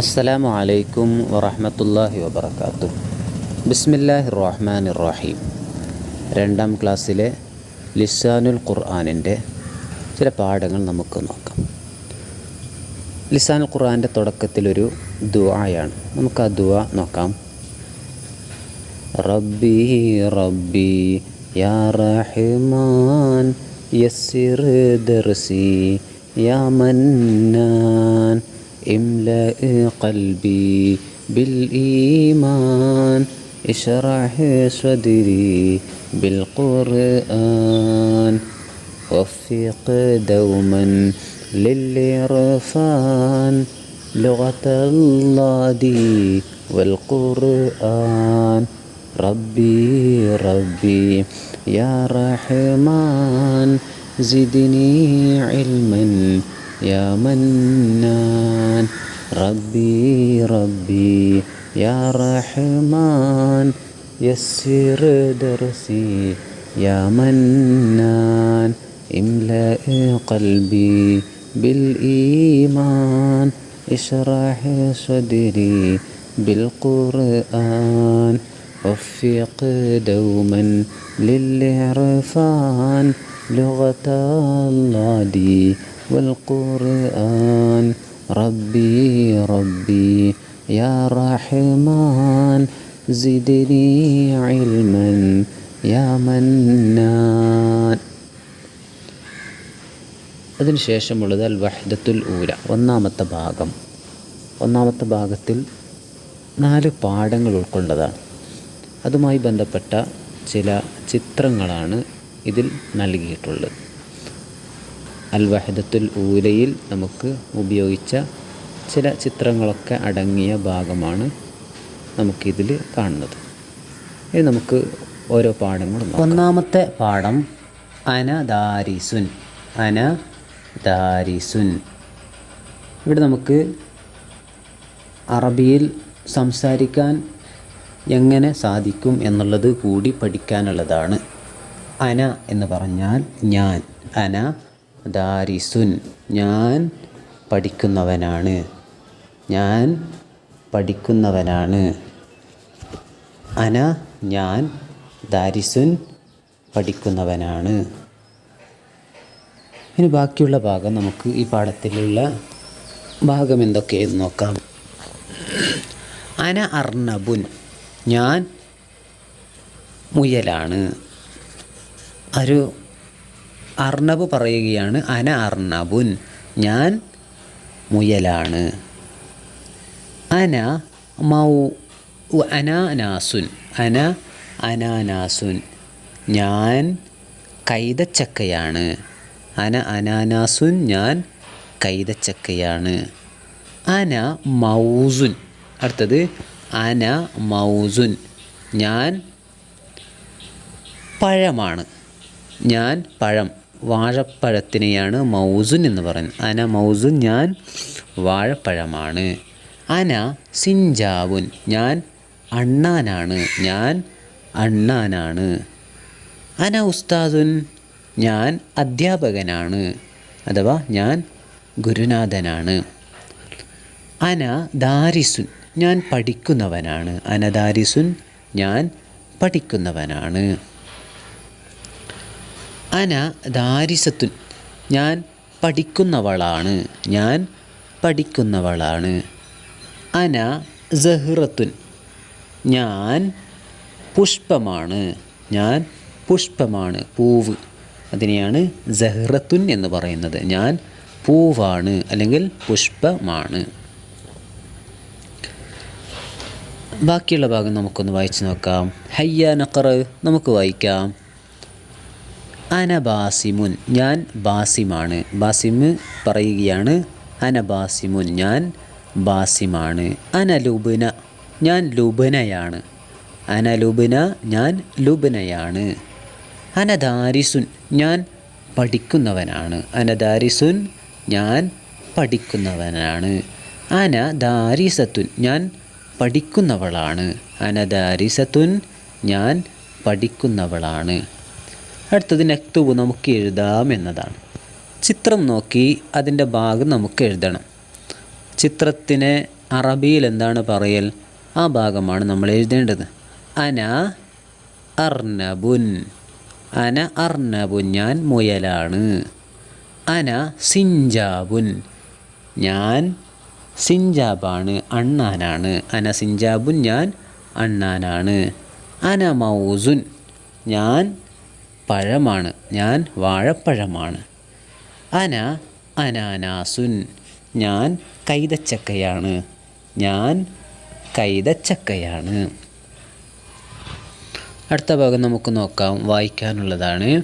അസ്സലാമു അലൈക്കും വറഹമത്തല്ലാഹി വബർക്കാത്തു ബിസ്മില്ലാഹി റഹ്മാൻ റഹീം രണ്ടാം ക്ലാസ്സിലെ ലിസാനുൽ ഖുർആാനിന്റെ ചില പാഠങ്ങൾ നമുക്ക് നോക്കാം. ലിസാനുൽ ഖുർആാന്റെ തുടക്കത്തിലൊരു ദുആയാണ്. നമുക്ക് ആ ദുആ നോക്കാം. റബ്ബി റബ്ബി യാ റഹ്മാൻ യസ്സിർ ദർസി യാ മന്നാൻ. املأ قلبي بالإيمان اشرح صدري بالقرآن وفق دوما للعرفان لغة الله والقرآن. ربي ربي يا رحمن زدني علما يا منان. ربي ربي يا رحمن يسر درسي. يا منان املأ قلبي بالإيمان. اشرح صدري بالقرآن. وفق دوما للعرفان. لغة الله والقرآن ربي ربي يا رحمن زدني علما يا منان അതിനുശേഷമുള്ളത് അൽ വഹദത്തുൽ ഊല ഒന്നാമത്തെ ഭാഗം ഒന്നാമത്തെ ഭാഗത്തിൽ നാല് പാഠങ്ങൾ ഉൾക്കൊണ്ടതാണ് അതുമായി ബന്ധപ്പെട്ട ചില ചിത്രങ്ങളാണ് ഇതിൽ നൽകിയിട്ടുള്ളത് അൽ വഹദത്തുൽ ഊലയിൽ നമുക്ക് ഉപയോഗിച്ച ചില ചിത്രങ്ങളൊക്കെ അടങ്ങിയ ഭാഗമാണ് നമുക്കിതിൽ കാണുന്നത്. ഇനി നമുക്ക് ഓരോ പാഠങ്ങളും ഒന്നാമത്തെ പാഠം അനദാരിസുൻ. അനദാരിസുൻ. അന ദാരിസുൻ ഇവിടെ നമുക്ക് അറബിയിൽ സംസാരിക്കാൻ എങ്ങനെ സാധിക്കും എന്നുള്ളത് കൂടി പഠിക്കാനുള്ളതാണ്. അന എന്ന് പറഞ്ഞാൽ ഞാൻ. അന ദാരിസുൻ. ഞാൻ പഠിക്കുന്നവനാണ്. ഞാൻ പഠിക്കുന്നവനാണ്. അന ഞാൻ ദാരിസുൻ പഠിക്കുന്നവനാണ്. ഇനി ബാക്കിയുള്ള ഭാഗം നമുക്ക് ഈ പാഠത്തിലുള്ള ഭാഗം എന്തൊക്കെയെന്ന് നോക്കാം. അന അർണബുൻ. ഞാൻ മുയലാണ്. ഒരു അർണബ് പറയുകയാണ് അന അർണബുൻ ഞാൻ മുയലാണ്. അന മൗ അനാനാസുൻ അന അനാനാസുൻ ഞാൻ കൈതച്ചക്കയാണ്. അന അനാനാസുൻ ഞാൻ കൈതച്ചക്കയാണ്. അന മൗസുൻ അടുത്തത് അന മൗസുൻ ഞാൻ പഴമാണ് ഞാൻ പഴം. വാഴപ്പഴത്തിനെയാണ് മൗസുൻ എന്ന് പറയുന്നത്. അന മൗസുൻ ഞാൻ വാഴപ്പഴമാണ്. അന സിഞ്ചാവുൻ ഞാൻ അണ്ണാനാണ്. ഞാൻ അണ്ണാനാണ്. അന ഉസ്താദുൻ ഞാൻ അധ്യാപകനാണ്. അഥവാ ഞാൻ ഗുരുനാഥനാണ്. അന ദാരിസുൻ ഞാൻ പഠിക്കുന്നവനാണ്. അന ദാരിസുൻ ഞാൻ പഠിക്കുന്നവനാണ്. അന ദാരിസത്തുൻ. ഞാൻ പഠിക്കുന്നവളാണ്. ഞാൻ പഠിക്കുന്നവളാണ്. അന സഹ്റത്തുൻ. ഞാൻ പുഷ്പമാണ്. ഞാൻ പുഷ്പമാണ്. പൂവ്. അതിനെയാണ് സഹ്റത്തുൻ എന്ന് പറയുന്നത്. ഞാൻ പൂവാണ് അല്ലെങ്കിൽ പുഷ്പമാണ്. ബാക്കിയുള്ള ഭാഗം നമുക്കൊന്ന് വായിച്ചു നോക്കാം. ഹയ്യ നഖറ നമുക്ക് വായിക്കാം. അന ബാസിമുൻ ഞാൻ ബാസിമാണ്. ബാസിമ് പറയുകയാണ് അന ബാസിമുൻ ഞാൻ ബാസിമാണ്. അന ലുബന ഞാൻ ലുബനയാണ്. അന ലുബന ഞാൻ ലുബനയാണ്. അന ദാരിസുൻ ഞാൻ പഠിക്കുന്നവനാണ്. അന ദാരിസുൻ ഞാൻ പഠിക്കുന്നവനാണ്. അന ദാരിസത്തുൻ ഞാൻ പഠിക്കുന്നവളാണ്. അന ദാരിസത്തുൻ ഞാൻ പഠിക്കുന്നവളാണ്. അടുത്തത് നക്തുബ് നമുക്ക് എഴുതാം എന്നതാണ്. ചിത്രം നോക്കി അതിന്റെ ഭാഗം നമുക്ക് എഴുതണം. ചിത്രത്തിനെ അറബിയിൽ എന്താണ് പറയൽ? ആ ഭാഗമാണ് നമ്മൾ എഴുതേണ്ടത്. അന അർണബുൻ അന അർണബുൻ ഞാൻ മുയലാണ്. അന സിഞ്ചാബുൻ. ഞാൻ സിഞ്ചാബാണ് അണ്ണാനാണ്. അന സിഞ്ചാബുൻ ഞാൻ അണ്ണാനാണ്. അന മൗസുൻ. ഞാൻ പഴമാണ്. ഞാൻ വാഴപ്പഴമാണ്. അന അനാനാസുൻ. ഞാൻ കൈതച്ചക്കയാണ്. ഞാൻ കൈതച്ചക്കയാണ്. അടുത്ത ഭാഗം നമുക്ക് നോക്കാം. വായിക്കാനുള്ളതാണ്.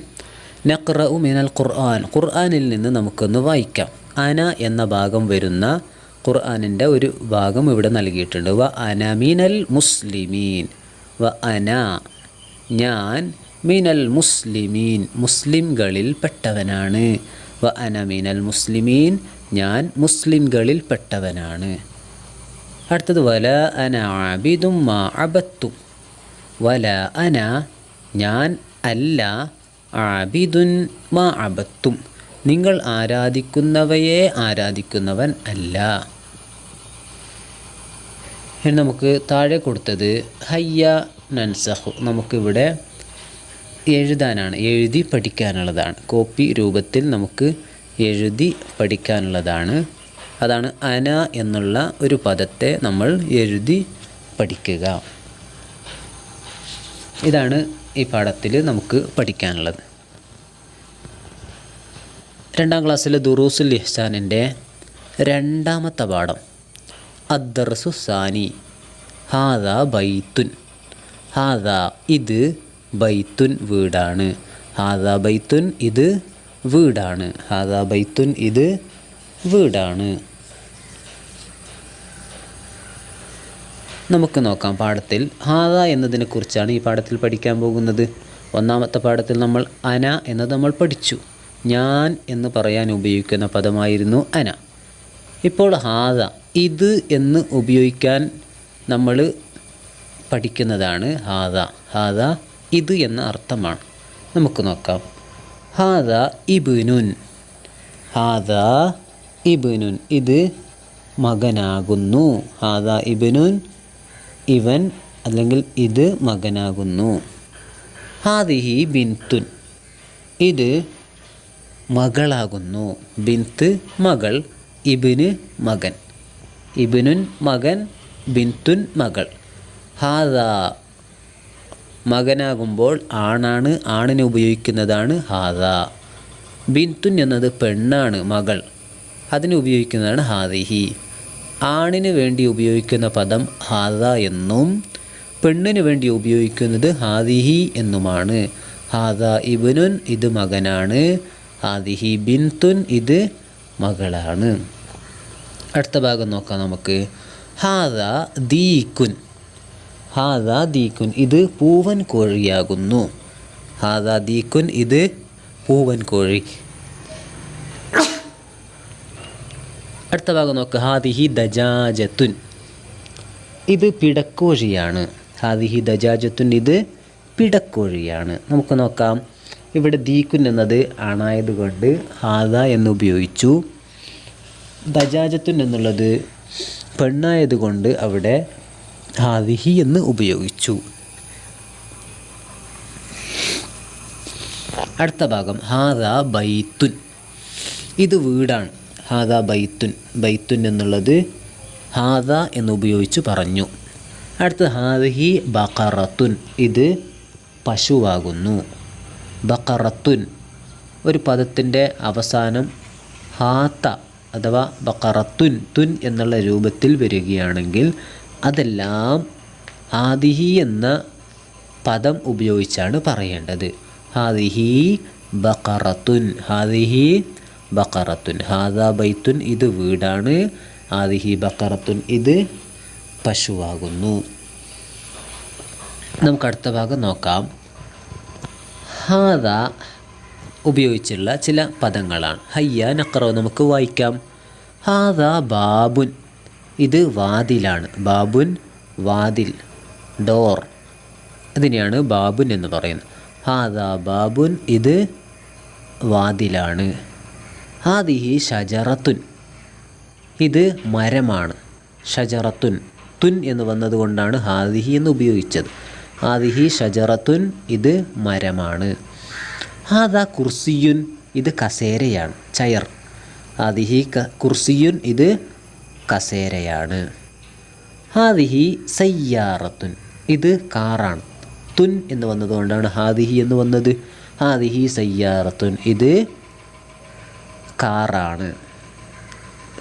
നഖ്റ മിനൽ ഖുർആൻ. ഖുർആനിൽ നിന്ന് നമുക്കൊന്ന് വായിക്കാം. അന എന്ന ഭാഗം വരുന്ന ഖുർആാനിന്റെ ഒരു ഭാഗം ഇവിടെ നൽകിയിട്ടുണ്ട്. വ അന മിനൽ മുസ്ലിമീൻ. വ അന ഞാൻ മിനൽ മുസ്ലിമീൻ മുസ്ലിംകളിൽ പെട്ടവനാണ്. വ അന മിനൽ മുസ്ലിമീൻ ഞാൻ മുസ്ലിംകളിൽ പെട്ടവനാണ്. അടുത്തത് വല അന ആബിദും മാ അബത്തു. വല അന ഞാൻ അല്ല ആബിദുൻ മാ അബത്തും. നിങ്ങൾ ആരാധിക്കുന്നവയെ ആരാധിക്കുന്നവൻ അല്ല. ഇനി നമുക്ക് താഴെ കൊടുത്തത് ഹയ്യ നൻസഹു. നമുക്കിവിടെ എഴുതാനാണ് എഴുതി പഠിക്കാനുള്ളതാണ്. കോപ്പി രൂപത്തിൽ നമുക്ക് എഴുതി പഠിക്കാനുള്ളതാണ്. അതാണ് അന എന്നുള്ള ഒരു പദത്തെ നമ്മൾ എഴുതി പഠിക്കുക. ഇതാണ് ഈ പാഠത്തിൽ നമുക്ക് പഠിക്കാനുള്ളത്. രണ്ടാം ക്ലാസ്സിലെ ദുറൂസുൽ ഇഹ്സാനിന്റെ രണ്ടാമത്തെ പാഠം. അദ്ദർസു സാനി ഹാദ ബൈത്തുൻ ഹാദ ഇത് ബൈത്തുൻ വീടാണ്. ഹാദാ ബൈത്തുൻ ഇത് വീടാണ്. ഹാദാ ബൈത്തുൻ ഇത് വീടാണ്. നമുക്ക് നോക്കാം പാഠത്തിൽ. ഹാദ എന്നതിനെക്കുറിച്ചാണ് ഈ പാഠത്തിൽ പഠിക്കാൻ പോകുന്നത്. ഒന്നാമത്തെ പാഠത്തിൽ നമ്മൾ അന എന്നത് നമ്മൾ പഠിച്ചു. ഞാൻ എന്ന് പറയാൻ ഉപയോഗിക്കുന്ന പദമായിരുന്നു അന. ഇപ്പോൾ ഹാദ ഇത് എന്ന് ഉപയോഗിക്കാൻ നമ്മൾ പഠിക്കുന്നതാണ് ഹാദ. ഹാദ ഇത് എന്ന അർത്ഥമാണ്. നമുക്ക് നോക്കാം. ഹാദ ഇബുനുൻ. ഹാദ ഇബുനുൻ. ഇത് മകനാകുന്നു. ഹാദ ഇബുനുൻ ഇവൻ അല്ലെങ്കിൽ ഇത് മകനാകുന്നു. ഹാദിഹി ബിൻതുൻ. ഇത് മകളാകുന്നു. ബിൻത്ത് മകൾ ഇബിന് മകൻ. ഇബിനുൻ മകൻ ബിൻതുൻ മകൾ. ഹാദ മകനാകുമ്പോൾ ആണാണ് ആണിന് ഉപയോഗിക്കുന്നതാണ് ഹാദ. ബിൻതുൻ എന്നത് പെണ്ണാണ് മകൾ. അതിന് ഉപയോഗിക്കുന്നതാണ് ഹാദിഹി. ആണിന് വേണ്ടി ഉപയോഗിക്കുന്ന പദം ഹാദ എന്നും പെണ്ണിന് വേണ്ടി ഉപയോഗിക്കുന്നത് ഹാദിഹി എന്നുമാണ്. ഹാദ ഇബനുൻ ഇത് മകനാണ് ഹാദിഹി ബിന്തുൻ ഇത് മകളാണ്. അടുത്ത ഭാഗം നോക്കാം നമുക്ക്. ഹാദ ദീക്കുൻ ഹാദ ദീക്കുൻ ഇത് പൂവൻ കോഴിയാകുന്നു. ഹാദാ ദീക്കുൻ ഇത് പൂവൻ കോഴി. അടുത്ത ഭാഗം നോക്ക്. ഹാദിഹി ദജാജത്തുൻ ഇത് പിടക്കോഴിയാണ്. ഹാദിഹി ദജാജത്തുൻ ഇത് പിടക്കോഴിയാണ്. നമുക്ക് നോക്കാം. ഇവിടെ ദീക്കുൻ എന്നത് ആണായതുകൊണ്ട് ഹാദ എന്ന് ഉപയോഗിച്ചു. ദജാജത്തുൻ എന്നുള്ളത് പെണ്ണായതുകൊണ്ട് അവിടെ ഹാദിഹി എന്ന് ഉപയോഗിച്ചു. അടുത്ത ഭാഗം ഹാദ ബൈത്തുൻ. ഇത് വീടാണ്. ഹാദ ബൈത്തുൻ. ബൈത്തുൻ എന്നുള്ളത് ഹാദ എന്ന് ഉപയോഗിച്ച് പറഞ്ഞു. അടുത്ത ഹാദിഹി ബക്കറത്തുൻ ഇത് പശുവാകുന്നു. ബക്കറത്തുൻ ഒരു പദത്തിന്റെ അവസാനം ഹാത്ത അഥവാ ബക്കറത്തുൻ തുൻ എന്നുള്ള രൂപത്തിൽ വരികയാണെങ്കിൽ അതെല്ലാം ആദിഹി എന്ന പദം ഉപയോഗിച്ചാണ് പറയേണ്ടത്. ഹാദിഹി ബക്കറത്തുൻ ഹാദിഹി ബക്കറത്തുൻ ഹാദ ബൈത്തുൻ ഇത് വീടാണ്. ആദിഹി ബക്കറത്തുൻ ഇത് പശുവാകുന്നു. നമുക്ക് അടുത്ത ഭാഗം നോക്കാം. ഹാദ ഉപയോഗിച്ചുള്ള ചില പദങ്ങളാണ്. ഹയ്യ നക്കറോ നമുക്ക് വായിക്കാം. ഹാദ ബാബുൻ. ഇത് വാതിലാണ്. ബാബുൻ വാതിൽ ഡോർ. അതിനെയാണ് ബാബുൻ എന്ന് പറയുന്നത്. ഹാദാ ബാബുൻ ഇത് വാതിലാണ്. ഹാദിഹി ഷജറത്തുൻ ഇത് മരമാണ്. ഷജറത്തുൻ തുൻ എന്ന് വന്നതുകൊണ്ടാണ് ഹാദിഹി എന്ന് ഉപയോഗിച്ചത്. ഹാദിഹി ഷജറത്തുൻ ഇത് മരമാണ്. ഹാദാ കുർസിയുൻ ഇത് കസേരയാണ് ചയർ. ഹാദിഹി കുർസിയുൻ ഇത് കസേരയാണ്. ഹാദിഹി സയ്യാറത്തുൻ. ഇത് കാറാണ്. തുൻ എന്ന് വന്നതുകൊണ്ടാണ് ഹാദിഹി എന്ന് വന്നത്. ഹാദിഹി സയ്യാറത്തുൻ. ഇത് കാറാണ്.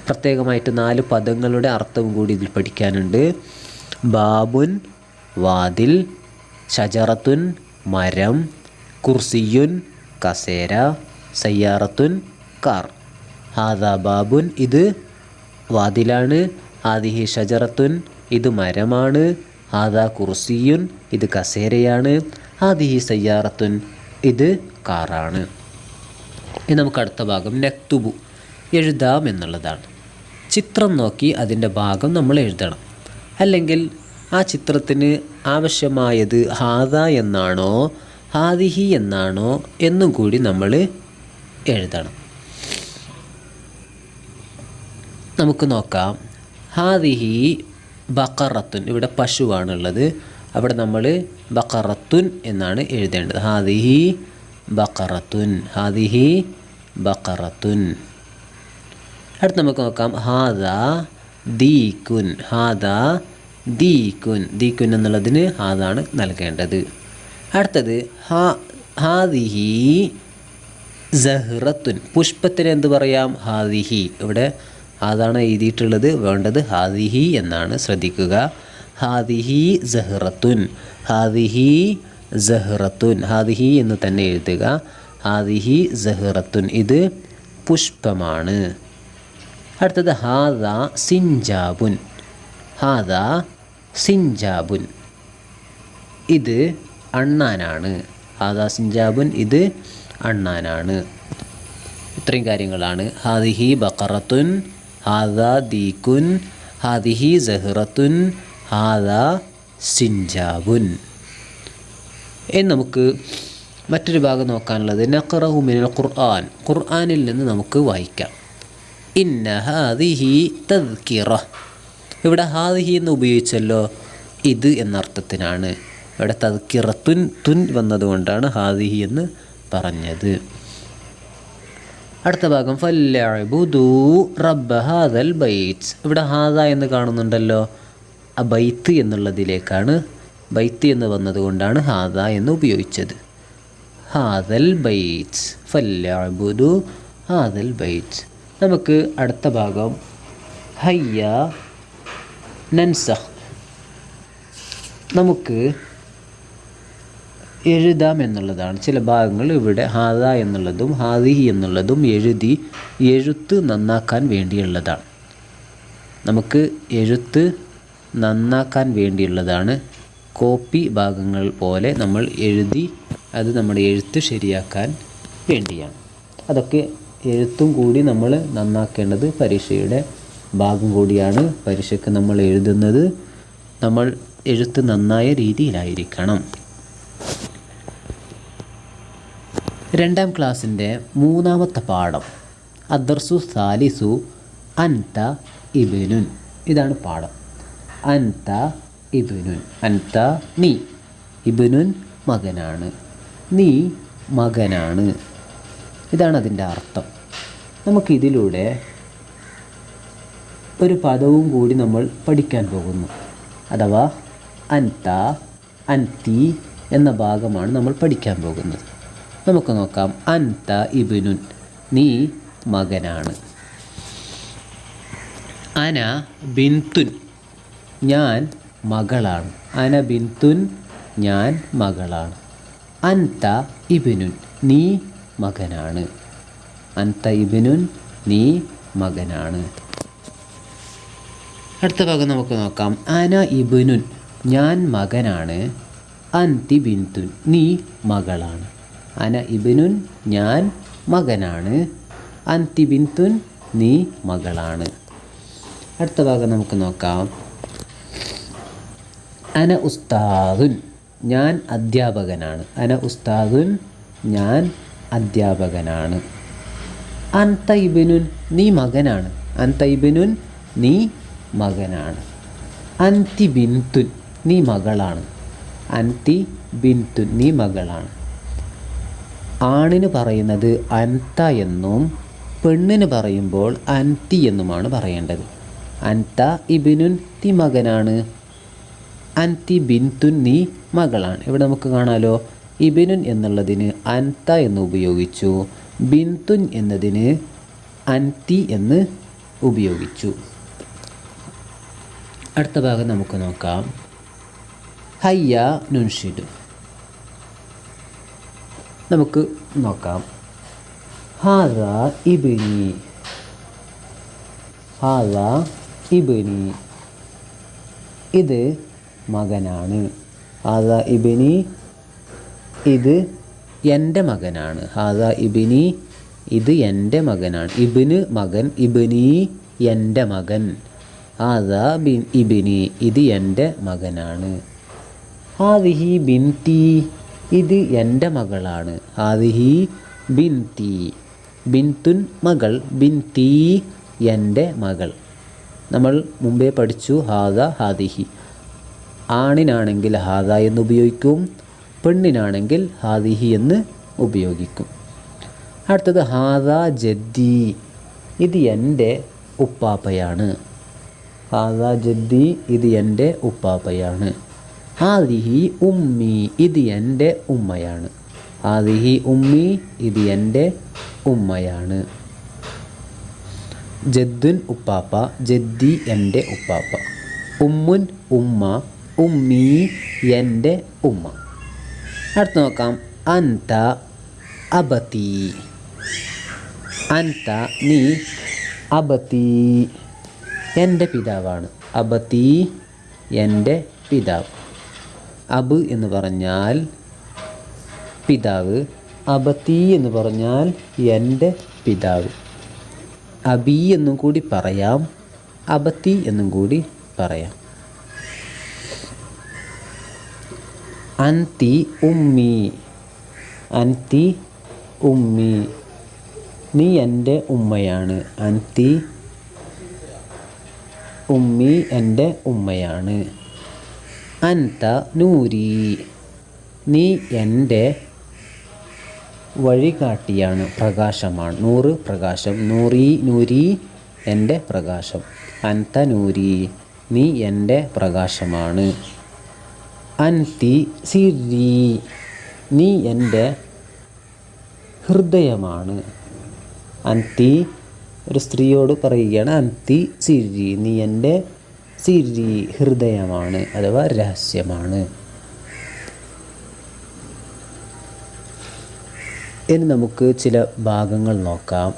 പ്രത്യേകമായിട്ട് നാല് പദങ്ങളുടെ അർത്ഥവും കൂടി ഇതിൽ പഠിക്കാനുണ്ട്. ബാബുൻ വാതിൽ ഷജറത്തുൻ മരം കുർസിയുൻ കസേര സയ്യാറത്തുൻ കാർ. ഹാദാ ബാബുൻ. ഇത് വാതിലാണ്. ആദിഹി ഷജറത്തുൻ ഇത് മരമാണ്. ആദാ കുർസിയുൻ ഇത് കസേരയാണ്. ഹാദിഹി സയ്യാറത്തുൻ ഇത് കാറാണ്. ഇനി നമുക്ക് അടുത്ത ഭാഗം നെക്തുബു എഴുതാം എന്നുള്ളതാണ്. ചിത്രം നോക്കി അതിന്റെ ഭാഗം നമ്മൾ എഴുതണം. അല്ലെങ്കിൽ ആ ചിത്രത്തിന് ആവശ്യമായത് ഹാദ എന്നാണോ ഹാദിഹി എന്നാണോ എന്നും കൂടി നമ്മൾ എഴുതണം. നമുക്ക് നോക്കാം. ഹാദിഹി ബക്കറത്തുൻ ഇവിടെ പശുവാണുള്ളത്. അവിടെ നമ്മൾ ബക്കറത്തുൻ എന്നാണ് എഴുതേണ്ടത്. ഹാദിഹി ബക്കറത്തുൻ ഹാദിഹി ബക്കറത്തുൻ അടുത്ത് നമുക്ക് നോക്കാം. ഹാദ ദീക്കുൻ ഹാദ ദീക്കുൻ ദീക്കുൻ എന്നുള്ളതിന് ഹാദാണ് നൽകേണ്ടത്. അടുത്തത് ഹാ ഹാദിഹി സഹ്റത്തുൻ. പുഷ്പത്തിന് എന്ത് പറയാം? ഹാദിഹി. ഇവിടെ അതാണ് എഴുതിയിട്ടുള്ളത്. വേണ്ടത് ഹാദിഹി എന്നാണ്. ശ്രദ്ധിക്കുക. ഹാദിഹി ജഹ്റത്തുൻ ഹാദിഹി ജഹ്റത്തുൻ ഹാദിഹി എന്ന് തന്നെ എഴുതുക. ഹാദിഹി ജഹ്റത്തുൻ ഇത് പുഷ്പമാണ്. അടുത്തത് ഹാദ സിഞ്ചാബുൻ ഹാദ സിഞ്ചാബുൻ ഇത് അണ്ണാനാണ്. ഹാദ സിഞ്ചാബുൻ ഇത് അണ്ണാനാണ്. ഇത്രയും കാര്യങ്ങളാണ്. ഹാദിഹി ബക്കറത്തുൻ ഹാദ ഹാദിഹി സഹ്റത്തുൻ ഹാദ സിൻജാബുൻ. എന്ന് നമുക്ക് മറ്റൊരു ഭാഗം നോക്കാനുള്ളത് നഖറഹു മിനൽ ഖുർആൻ. ഖുർആനിൽ നിന്ന് നമുക്ക് വായിക്കാം. ഇന്ന ഹാദിഹി തദ്കിറ. ഇവിടെ ഹാദിഹി എന്ന് ഉപയോഗിച്ചല്ലോ? ഇത് എന്നർത്ഥത്തിനാണ്. ഇവിടെ തദ്കിറത്തുൻ തുൻ വന്നതുകൊണ്ടാണ് ഹാദിഹി എന്ന് പറഞ്ഞത്. അടുത്ത ഭാഗം ഫല്ലബുദു റബ്ബ ഹാദൽ ബൈറ്റ്സ് ഇവിടെ ഹാദ എന്ന് കാണുന്നുണ്ടല്ലോ. ആ ബൈത്ത് എന്നുള്ളതിലേക്കാണ് ബൈത്ത് എന്ന് വന്നതുകൊണ്ടാണ് ഹാദ എന്ന് ഉപയോഗിച്ചത്. ഹാദൽ ബൈറ്റ്സ് ഫല്ലു ഹാദൽ ബൈറ്റ്സ് നമുക്ക് അടുത്ത ഭാഗം ഹയ്യ നൻസഹ്. നമുക്ക് എഴുതാം എന്നുള്ളതാണ്. ചില ഭാഗങ്ങൾ ഇവിടെ ഹാദ എന്നുള്ളതും ഹാദിഹി എന്നുള്ളതും എഴുതി എഴുത്ത് നന്നാക്കാൻ വേണ്ടിയുള്ളതാണ്. നമുക്ക് എഴുത്ത് നന്നാക്കാൻ വേണ്ടിയുള്ളതാണ്. കോപ്പി ഭാഗങ്ങൾ പോലെ നമ്മൾ എഴുതി അത് നമ്മുടെ എഴുത്ത് ശരിയാക്കാൻ വേണ്ടിയാണ്. അതൊക്കെ എഴുത്തും കൂടി നമ്മൾ നന്നാക്കേണ്ടത് പരീക്ഷയുടെ ഭാഗം കൂടിയാണ്. പരീക്ഷയ്ക്ക് നമ്മൾ എഴുതുന്നത് നമ്മൾ എഴുത്ത് നന്നായ രീതിയിലായിരിക്കണം. രണ്ടാം ക്ലാസ്സിന്റെ മൂന്നാമത്തെ പാഠം. അദർസു സാലിസു അൻത ഇബിനുൻ. ഇതാണ് പാഠം. അൻത ഇബിനുൻ. അൻത നീ. ഇബിനുൻ മകനാണ്. നീ മകനാണ്. ഇതാണ് അതിന്റെ അർത്ഥം. നമുക്കിതിലൂടെ ഒരു പദവും കൂടി നമ്മൾ പഠിക്കാൻ പോകുന്നു. അഥവാ അൻത അൻതി എന്ന ഭാഗമാണ് നമ്മൾ പഠിക്കാൻ പോകുന്നത്. നമുക്ക് നോക്കാം. അൻത ഇബിനുൻ. നീ മകനാണ്. അന ബിന്തുൻ ഞാൻ മകളാണ്. അന ബിന്തുൻ ഞാൻ മകളാണ്. അൻത ഇബിനുൻ. നീ മകനാണ്. അൻത ഇബിനുൻ നീ മകനാണ്. അടുത്ത ഭാഗം നമുക്ക് നോക്കാം. അന ഇബിനുൻ. ഞാൻ മകനാണ്. അന്തി ബിന്തുൻ നീ മകളാണ്. അന ഇബിനുൻ ഞാൻ മകനാണ്. അൻതി ബിന്തുൻ നീ മകളാണ്. അടുത്ത ഭാഗം നമുക്ക് നോക്കാം. അന ഉസ്താദുൻ ഞാൻ അധ്യാപകനാണ്. അന ഉസ്താദുൻ ഞാൻ അധ്യാപകനാണ്. അൻത ഇബിനുൻ നീ മകനാണ്. അൻത ഇബിനുൻ നീ മകനാണ്. അൻതി ബിന്തുൻ നീ മകളാണ്. അന്തി ബിന്തുൻ നീ മകളാണ്. ആണിന് പറയുന്നത് അൻത എന്നും പെണ്ണിന് പറയുമ്പോൾ അൻതി എന്നുമാണ് പറയേണ്ടത്. അൻത ഇബിനുൻ തി മകനാണ്. അൻതി ബിൻതുൻ നീ മകളാണ്. ഇവിടെ നമുക്ക് കാണാലോ. ഇബിനുൻ എന്നുള്ളതിന് അൻത എന്ന് ഉപയോഗിച്ചു. ബിന്തുൻ എന്നതിന് അൻതി എന്ന് ഉപയോഗിച്ചു. അടുത്ത ഭാഗം നമുക്ക് നോക്കാം. ഹയ്യ നുൻഷിദു. നമുക്ക് നോക്കാം. ഹാദ ഇബിനി. ഹാദ ഇബിനി. ഇത് മകനാണ്. ഹാദ ഇബിനി ഇത് എന്റെ മകനാണ്. ഹാദ ഇബിനി ഇത് എന്റെ മകനാണ്. ഇബിന് മകൻ ഇബിനി എന്റെ മകൻ. ഹാദ ബിൻ ഇബിനി ഇത് എന്റെ മകനാണ്. ഹാദിഹി ബിൻതി ഇത് എന്റെ മകളാണ്. ഹാദിഹി ബിൻതി. ബിൻതുൻ മകൾ. ബിൻതി എന്റെ മകൾ. നമ്മൾ മുമ്പേ പഠിച്ചു ഹാദ ഹാദിഹി. ആണിനാണെങ്കിൽ ഹാദ എന്ന് ഉപയോഗിക്കും. പെണ്ണിനാണെങ്കിൽ ഹാദിഹി എന്ന് ഉപയോഗിക്കും. അടുത്തത് ഹാദ ജദ്ദി. ഇത് എന്റെ ഉപ്പാപ്പയാണ്. ഹാദ ജദ്ദി ഇത് എന്റെ ഉപ്പാപ്പയാണ്. ഹാദിഹി ഉമ്മി ഇത് എന്റെ ഉമ്മയാണ്. ഹാദിഹി ഉമ്മി ഇത് എന്റെ ഉമ്മയാണ്. ജദ്ദുൻ ഉപ്പാപ്പ ജദ്ദി എന്റെ ഉപ്പാപ്പ. ഉമ്മുൻ ഉമ്മ ഉമ്മി എന്റെ ഉമ്മ. അടുത്ത് നോക്കാം. അന്ത അബത്തി. അന്ത നീ അബത്തി. എന്റെ പിതാവാണ്. അബത്തി എന്റെ പിതാവ്. അബ് എന്ന് പറഞ്ഞാൽ പിതാവ് അബത്തി എന്ന് പറഞ്ഞാൽ എന്റെ പിതാവ്. അബി എന്നും കൂടി പറയാം അബത്തി എന്നും കൂടി പറയാം. അൻതി ഉമ്മി അൻതി ഉമ്മി. നീ എന്റെ ഉമ്മയാണ്. അൻതി ഉമ്മി എന്റെ ഉമ്മയാണ്. അൻത നൂരി. നീ എന്റെ വഴികാട്ടിയാണ് പ്രകാശമാണ്. നൂറ് പ്രകാശം. നൂറി നൂരി എന്റെ പ്രകാശം. അൻത നൂരി. നീ എന്റെ പ്രകാശമാണ്. അൻതി സിരി. നീ എന്റെ ഹൃദയമാണ്. അൻതി ഒരു സ്ത്രീയോട് പറയുകയാണ്. അൻതി സിരി. നീ എന്റെ സിരി ഹൃദയമാണ് അഥവാ രഹസ്യമാണ്. ഇനി നമുക്ക് ചില ഭാഗങ്ങൾ നോക്കാം.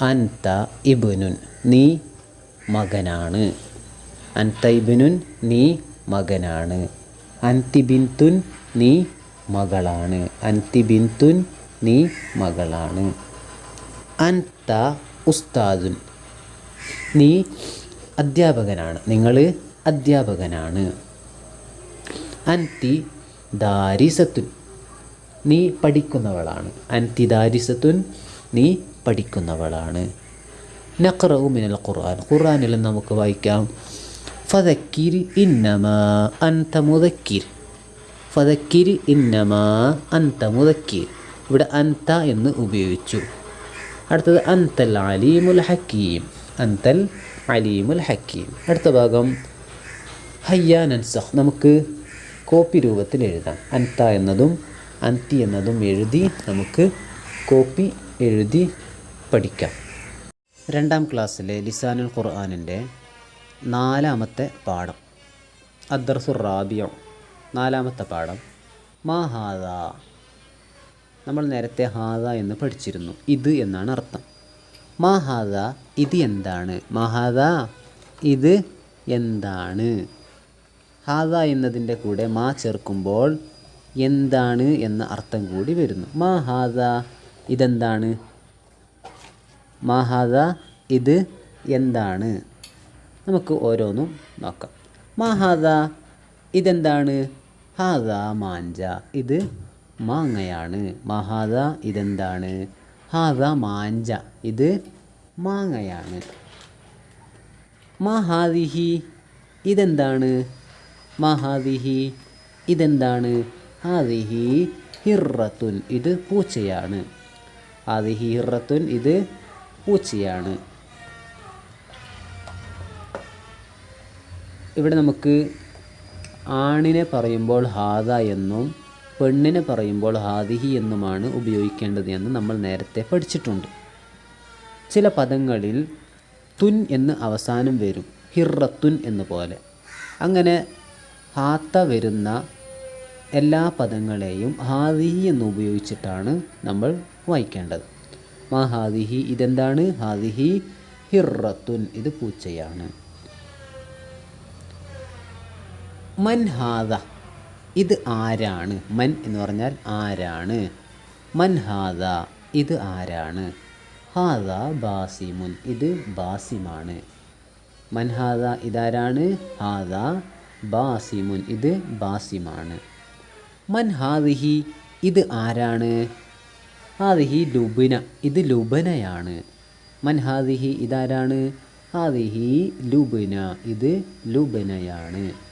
അൻത ഇബുനുൻ നീ മകനാണ്. അൻത ഇബുനുൻ നീ മകനാണ്. അൻതി ബിന്തുൻ നീ മകളാണ്. അൻതി ബിന്തുൻ നീ മകളാണ്. അൻത ഉസ്താദുൻ നീ അധ്യാപകനാണ്. നിങ്ങൾ അധ്യാപകനാണ്. അൻതി ദാരിസത്തുൻ നീ പഠിക്കുന്നവളാണ്. അൻതി ദാരിസത്തുൻ നീ പഠിക്കുന്നവളാണ്. നഖറവും മിനൽ ഖുർആൻ. ഖുർആനിൽ നമുക്ക് വായിക്കാം. ഫതക്കിർ ഇന്നമാ അൻത മുതക്കിർ ഫതക്കിർ ഇന്നമാ അൻത മുതക്കിർ ഇവിടെ അൻത എന്ന് ഉപയോഗിച്ചു. അടുത്തത് അന്തൽ അലീമുൽ ഹക്കീം. അൻതൽ അലീമുൽ ഹക്കീം. അടുത്ത ഭാഗം. ഹയ്യാൻ അൻസഹ് നമുക്ക് കോപ്പി രൂപത്തിൽ എഴുതാം. അൻത എന്നതും അൻതി എന്നതും എഴുതി നമുക്ക് കോപ്പി എഴുതി പഠിക്കാം. രണ്ടാം ക്ലാസ്സിലെ ലിസാനുൽ ഖുർആാനിന്റെ നാലാമത്തെ പാഠം. അദ്ദർസുർ റാബിയോ നാലാമത്തെ പാഠം. മാ നമ്മൾ നേരത്തെ ഹാദ എന്ന് പഠിച്ചിരുന്നു. ഇത് എന്നാണ് അർത്ഥം. മാ ഹാദ ഇത് എന്താണ്? മഹാദ ഇത് എന്താണ്? ഹാദ എന്നതിന്റെ കൂടെ മാ ചേർക്കുമ്പോൾ എന്താണ് എന്ന അർത്ഥം കൂടി വരുന്നു. മഹാദ ഹാദ ഇതെന്താണ്? മഹാദ ഇത് എന്താണ്? നമുക്ക് ഓരോന്നും നോക്കാം. മഹാദ ഹാദ ഇതെന്താണ്? ഹാദ മാഞ്ച. ഇത് മാങ്ങയാണ്. മഹാദ ഇതെന്താണ്? ഹാദ മാഞ്ച. ഇത് മാങ്ങയാണ്. മഹാദിഹി ഇതെന്താണ്? മഹാദിഹി ഇതെന്താണ്? ഹാദിഹി ഹിറത്തുൻ ഇത് പൂച്ചയാണ്. ഹാദിഹി ഹിറത്തുൻ ഇത് പൂച്ചയാണ്. ഇവിടെ നമുക്ക് ആണിനെ പറയുമ്പോൾ ഹാദ എന്നും പെണ്ണിനെ പറയുമ്പോൾ ഹാദിഹി എന്നുമാണ് ഉപയോഗിക്കേണ്ടത് എന്ന് നമ്മൾ നേരത്തെ പഠിച്ചിട്ടുണ്ട്. ചില പദങ്ങളിൽ തുൻ എന്ന് അവസാനം വരും ഹിറത്തുൻ എന്ന് പോലെ. അങ്ങനെ ഹാത്ത വരുന്ന എല്ലാ പദങ്ങളെയും ഹാദിഹി എന്ന് ഉപയോഗിച്ചിട്ടാണ് നമ്മൾ വായിക്കേണ്ടത്. മാ ഹാദിഹി ഇതെന്താണ്? ഹാദിഹി ഹിറത്തുൻ ഇത് പൂച്ചയാണ്. മൻ ഹാദ ഇത് ആരാണ്? മൻ എന്ന് പറഞ്ഞാൽ ആരാണ്? മൻ ഹാദ ഇത് ആരാണ്? ഹാദ ബാസിമുൻ ഇത് ബാസിമാണ്. മൻ ഹാദ ഇതാരാണ്? ഹാദ ബാസിമുൻ ഇത് ബാസിമാണ്. മൻ ഹാദിഹി ഇത് ആരാണ്? ഹാദിഹി ലുബിന ഇത് ലുബനയാണ്. മൻ ഹാദിഹി ഇതാരാണ്? ഹാദിഹി ലുബിന ഇത് ലുബനയാണ്.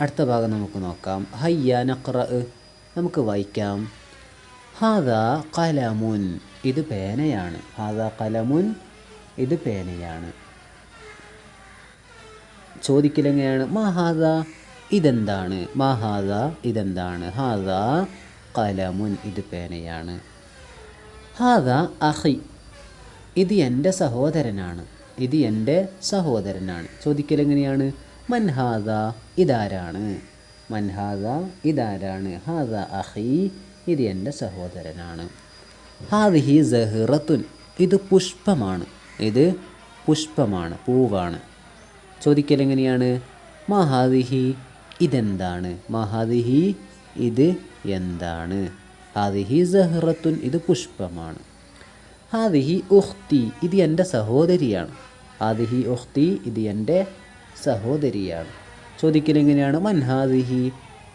അടുത്ത ഭാഗം നമുക്ക് നോക്കാം. ഹയ്യ നഖ്ര നമുക്ക് വായിക്കാം. ഹാദ കലമുൻ ഇത് പേനയാണ്. ഹാദ കലമുൻ ഇത് പേനയാണ്. ചോദിക്കലെങ്ങനെയാണ് മഹാദ ഇതെന്താണ്? മഹാദ ഇതെന്താണ്? ഹാദ കലമുൻ ഇത് പേനയാണ്. ഹാദ അഹി ഇത് എന്റെ സഹോദരനാണ്. ഇത് എന്റെ സഹോദരനാണ്. ചോദിക്കലെങ്ങനെയാണ് മൻഹാദ ഇതാരാണ്? മൻഹാദ ഇതാരാണ്? ഹാദ അഹി ഇത് എന്റെ സഹോദരനാണ്. ഹാദിഹി സഹിറത്തുൻ ഇത് പുഷ്പമാണ്. ഇത് പുഷ്പമാണ് പൂവാണ്. ചോദിക്കൽ എങ്ങനെയാണ്? മഹാദിഹി ഇതെന്താണ്? മഹാദിഹി ഇത് എന്താണ്? ഹാദിഹി സഹ്റത്തുൻ ഇത് പുഷ്പമാണ്. ഹാദിഹി ഉഹ്തി ഇത് എന്റെ സഹോദരിയാണ്. ഹാദിഹി ഉഹ്തി ഇത് എന്റെ സഹോദരിയാണ്. ചോദിക്കലെങ്ങനെയാണ് മൻഹാദിഹി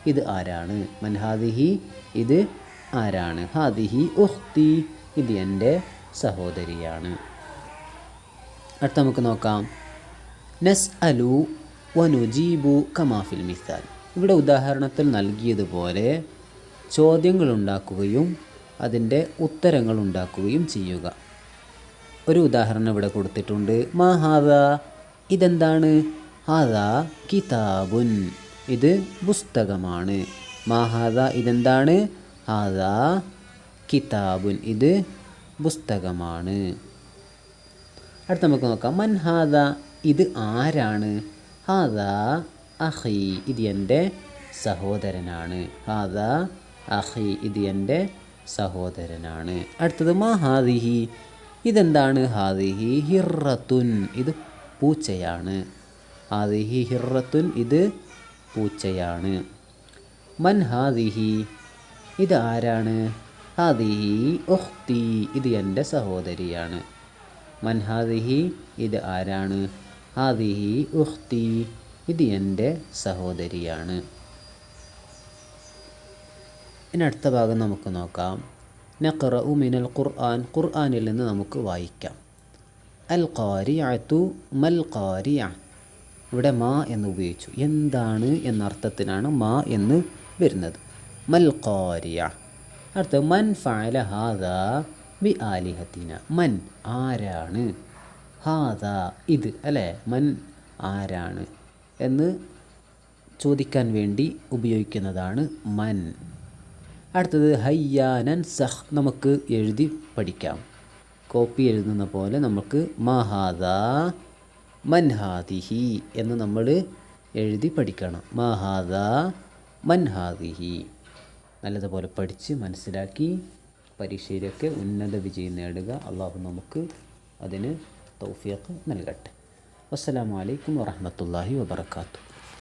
ഇത് ആരാണ്? മൻഹാദിഹി ഇത് ആരാണ്? ഹാദിഹി ഉഹ്തി ഇത് എന്റെ സഹോദരിയാണ്. അടുത്ത നമുക്ക് നോക്കാം. നസ് അലു വനുജീബു കമാഫിൽ മിസാൽ. ഇവിടെ ഉദാഹരണത്തിൽ നൽകിയതുപോലെ ചോദ്യങ്ങൾ ഉണ്ടാക്കുകയും അതിന്റെ ഉത്തരങ്ങൾ ഉണ്ടാക്കുകയും ചെയ്യുക. ഒരു ഉദാഹരണം ഇവിടെ കൊടുത്തിട്ടുണ്ട്. മാ ഹാദ ഇതെന്താണ്? ഹാദ കിതാബുൻ. ഇത് പുസ്തകമാണ്. മാഹാദ ഇതെന്താണ്? ഹാദ കിതാബുൻ. ഇത് പുസ്തകമാണ്. അടുത്ത നമുക്ക് നോക്കാം. മൻഹാദ ഇത് ആരാണ്? ഹാദ അഹി ഇത് എന്റെ സഹോദരനാണ്. ഹാദ അഹി ഇത് എന്റെ സഹോദരനാണ്. അടുത്തത് മാ ഹാദിഹി ഇതെന്താണ് ഹാദിഹി? ഹിറത്തുൻ ഇത് പൂച്ചയാണ്. ഹാദിഹി ഹിറത്തുൻ ഇത് പൂച്ചയാണ്. മൻ ഹാദിഹി ഇത് ആരാണ്? ഹാദിഹി ഉഖ്തി ഇത് എന്റെ സഹോദരിയാണ്. മൻ ഹാദിഹി ഇത് ആരാണ്? ഹാദിഹി ഉഹ്തി ഇത് എന്റെ സഹോദരിയാണ്. ഇനി അടുത്ത ഭാഗം നമുക്ക് നോക്കാം. നഖറു മിനൽ ഖുർആൻ ഖുർആനിൽ നിന്ന് നമുക്ക് വായിക്കാം. അൽ ഖാരിയത്തു മൽ ഖാരിയ ഇവിടെ മാ എന്ന് ഉപയോഗിച്ചു. എന്താണ് എന്ന അർത്ഥത്തിനാണ് മാ എന്ന് വരുന്നത്. മൽ ഖാരിയ. അടുത്ത മൻ ഫഅല ഹാദ ബി ആലിഹത്തിന. മൻ ആരാണ്? ഹാദ ഇത് അല്ലേ? മൻ ആരാണ് എന്ന് ചോദിക്കാൻ വേണ്ടി ഉപയോഗിക്കുന്നതാണ് മൻ. അടുത്തത് ഹയ്യാനൻ സഹ് നമുക്ക് എഴുതി പഠിക്കാം. കോപ്പി എഴുതുന്ന പോലെ നമുക്ക് മഹാദ മൻഹാദിഹി എന്ന് നമ്മൾ എഴുതി പഠിക്കണം. മഹാദ മൻഹാദിഹി. നല്ലതുപോലെ പഠിച്ച് മനസ്സിലാക്കി പരീക്ഷയിലൊക്കെ ഉന്നത വിജയം നേടുക. അള്ളാഹു നമുക്ക് അതിന് തൗഫീഖ് നൽകട്ടെ. അസ്സലാമു അലൈക്കും വറഹ്മത്തുള്ളാഹി വബർക്കാത്തു